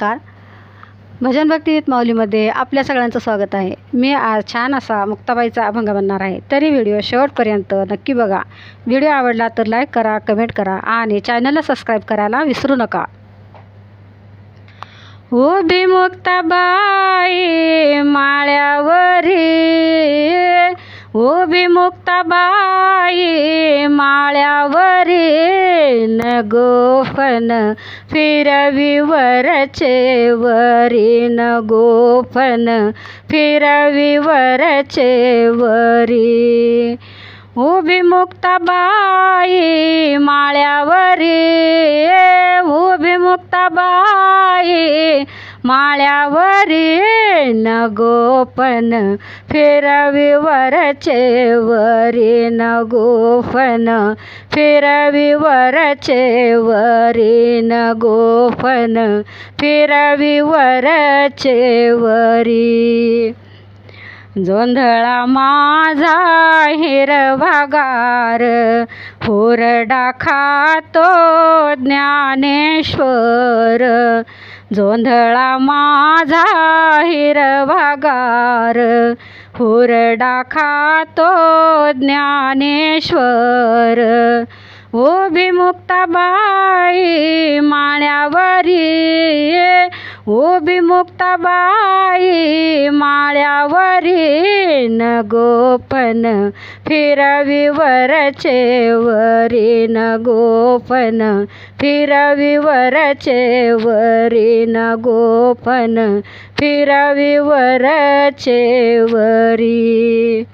नमस्कार. भजन भक्तीत माऊलीमध्ये आपल्या सगळ्यांचं स्वागत आहे. मी आज छान असा मुक्ताबाईचा अभंग बनणार आहे. तरी व्हिडिओ शेवटपर्यंत नक्की बघा. व्हिडिओ आवडला तर लाईक करा कमेंट करा आणि चॅनलला सबस्क्राईब करायला विसरू नका. हो उभी मुक्ताबाई माळ्यावरी उभी मुक्ताबाई माळ्यावरी न गोफन फिरवी वरचे वरी न गोफन फिरवी वरचे वरी उभी मुक्ताबाई माळ्यावरी उभी मुक्ताबाई माळ्यावरी न गोपन फिरविवरचे वरी न गोफन फिरविवरचे वरी न गोपन फिरविवरचे वरी जोंधळा माझा हिरवागार हुरडा खातो ज्ञानेश्वर. जोंधळा माझा हिरवागार हुरडा खातो ज्ञानेश्वर. उभी मुक्ताबाई माळ्यावरी उभी मुक्ताबाई माळ्यावरी न गोपन फिरवी वरचे वरी न गोपन फिरवी वरचे वरी न गोपन फिरवी वरचे वरी.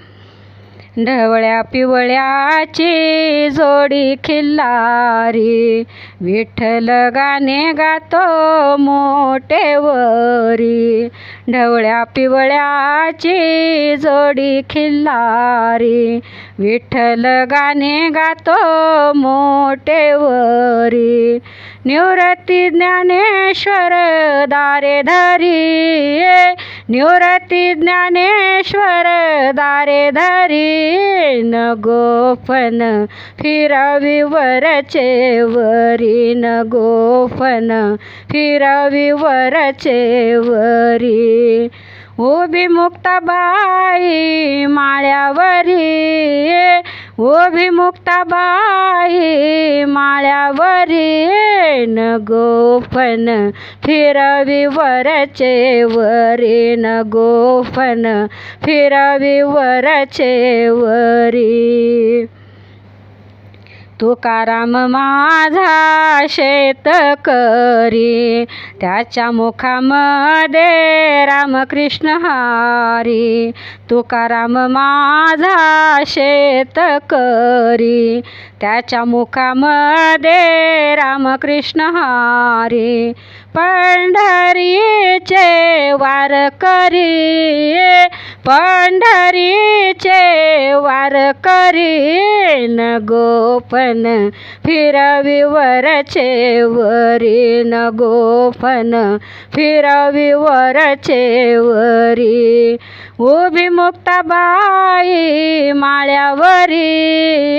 ढवळ्या पिवळ्याची जोडी खिल्लारी. विठ्ठल गाणे गातो मोठेवरी ढवळ्या पिवळ्याची जोडी खिल्लारी. विठ्ठल गाणे गातो मोठेवरी निवृत्ती ज्ञानेश्वर दारे धरी निवृत्ती ज्ञानेश्वर दारे धरी न गोपन फिरवी वरचे वरी न गोपन फिरवी वरचे वरी. उभी मुक्ताबाई माळ्यावरी. उभी मुक्ताबाई माळ्यावरी. न गोपन फिरवी वरचे वरी. न गोपन फिरवी वरचे वरी. तुकाराम माझा शेतकरी त्याच्या मुखामध्ये रामकृष्ण हारी. तुकाराम माझा शेतकरी त्याच्या मुखामध्ये रामकृष्ण हारी. पंढरीचे वारकरी पंढरीचे वारकरी न गोपन फिरवी वरचे वरी न गोपन फिरवी वरचे वरी. उभी मुक्ताबाई माळ्यावरी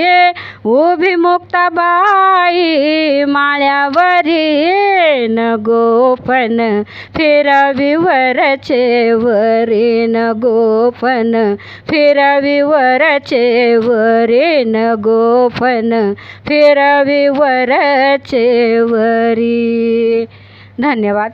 उभी मुक्ताबाई माळ्यावरी न गोपन फिरविवरचे वरी न गोपन फिरविवरचे वरी न गोपन फिरविवरचे वरी. धन्यवाद.